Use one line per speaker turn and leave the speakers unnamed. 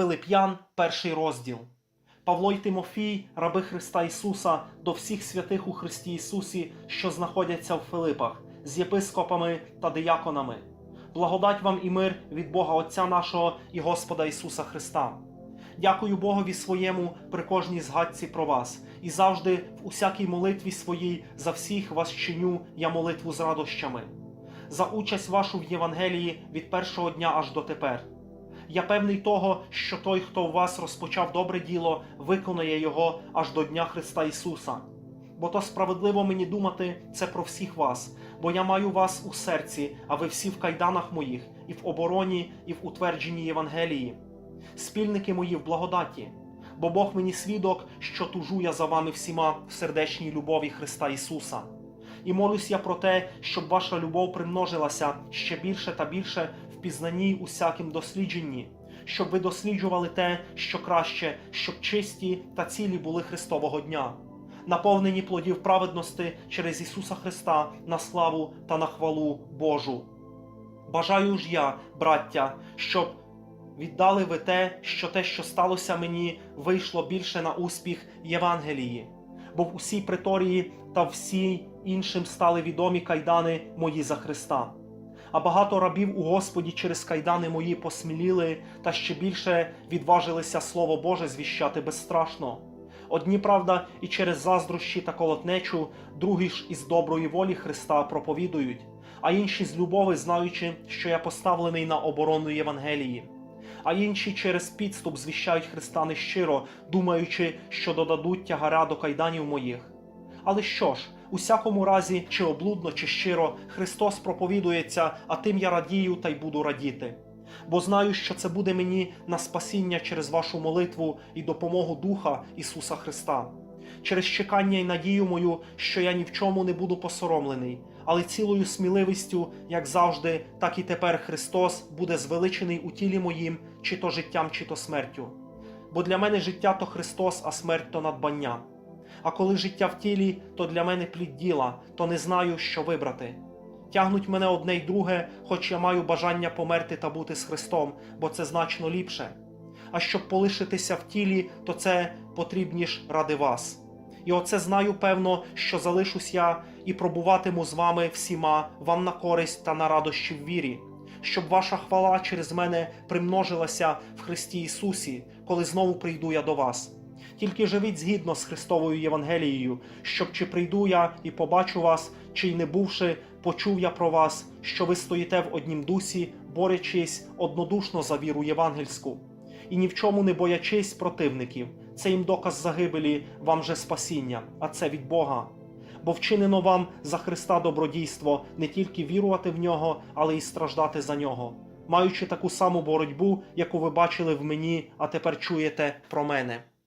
Филип'ян, перший розділ. Павло й Тимофій, раби Христа Ісуса, до всіх святих у Христі Ісусі, що знаходяться в Филипах, з єпископами та дияконами. Благодать вам і мир від Бога Отця нашого і Господа Ісуса Христа. Дякую Богові своєму при кожній згадці про вас, і завжди в усякій молитві своїй за всіх вас чиню я молитву з радощами, за участь вашу в Євангелії від першого дня аж до тепер. Я певний того, що той, хто у вас розпочав добре діло, виконає його аж до Дня Христа Ісуса. Бо то справедливо мені думати це про всіх вас, бо я маю вас у серці, а ви всі в кайданах моїх, і в обороні, і в утвердженні Євангелії, спільники мої в благодаті. Бо Бог мені свідок, що тужу я за вами всіма в сердечній любові Христа Ісуса. І молюсь я про те, щоб ваша любов примножилася ще більше та більше пізнанні усяким дослідженні, щоб ви досліджували те, що краще, щоб чисті та цілі були Христового дня, наповнені плодів праведності через Ісуса Христа на славу та на хвалу Божу. Бажаю ж я, браття, щоб віддали ви те, що те, що сталося мені, вийшло більше на успіх Євангелії, бо в усій приторії та всі іншим стали відомі кайдани мої за Христа. А багато рабів у Господі через кайдани мої посміліли та ще більше відважилися Слово Боже звіщати безстрашно. Одні, правда, і через заздрощі та колотнечу, другі ж із доброї волі Христа проповідують, а інші з любови, знаючи, що я поставлений на оборону Євангелії. А інші через підступ звіщають Христа нещиро, думаючи, що додадуть тягаря до кайданів моїх. Але що ж, у всякому разі, чи облудно, чи щиро, Христос проповідується, а тим я радію та й буду радіти. Бо знаю, що це буде мені на спасіння через вашу молитву і допомогу Духа Ісуса Христа, через чекання і надію мою, що я ні в чому не буду посоромлений, але цілою сміливістю, як завжди, так і тепер Христос буде звеличений у тілі моїм, чи то життям, чи то смертю. Бо для мене життя то Христос, а смерть то надбання. А коли життя в тілі, то для мене плід діла, то не знаю, що вибрати. Тягнуть мене одне й друге, хоч я маю бажання померти та бути з Христом, бо це значно ліпше. А щоб полишитися в тілі, то це потрібніш ради вас. І оце знаю певно, що залишусь я і пробуватиму з вами всіма вам на користь та на радощі в вірі, щоб ваша хвала через мене примножилася в Христі Ісусі, коли знову прийду я до вас. Тільки живіть згідно з Христовою Євангелією, щоб чи прийду я і побачу вас, чи й не бувши, почув я про вас, що ви стоїте в однім дусі, борючись однодушно за віру євангельську, і ні в чому не боячись противників. Це їм доказ загибелі, вам же спасіння, а це від Бога. Бо вчинено вам за Христа добродійство не тільки вірувати в нього, але й страждати за нього, маючи таку саму боротьбу, яку ви бачили в мені, а тепер чуєте про мене.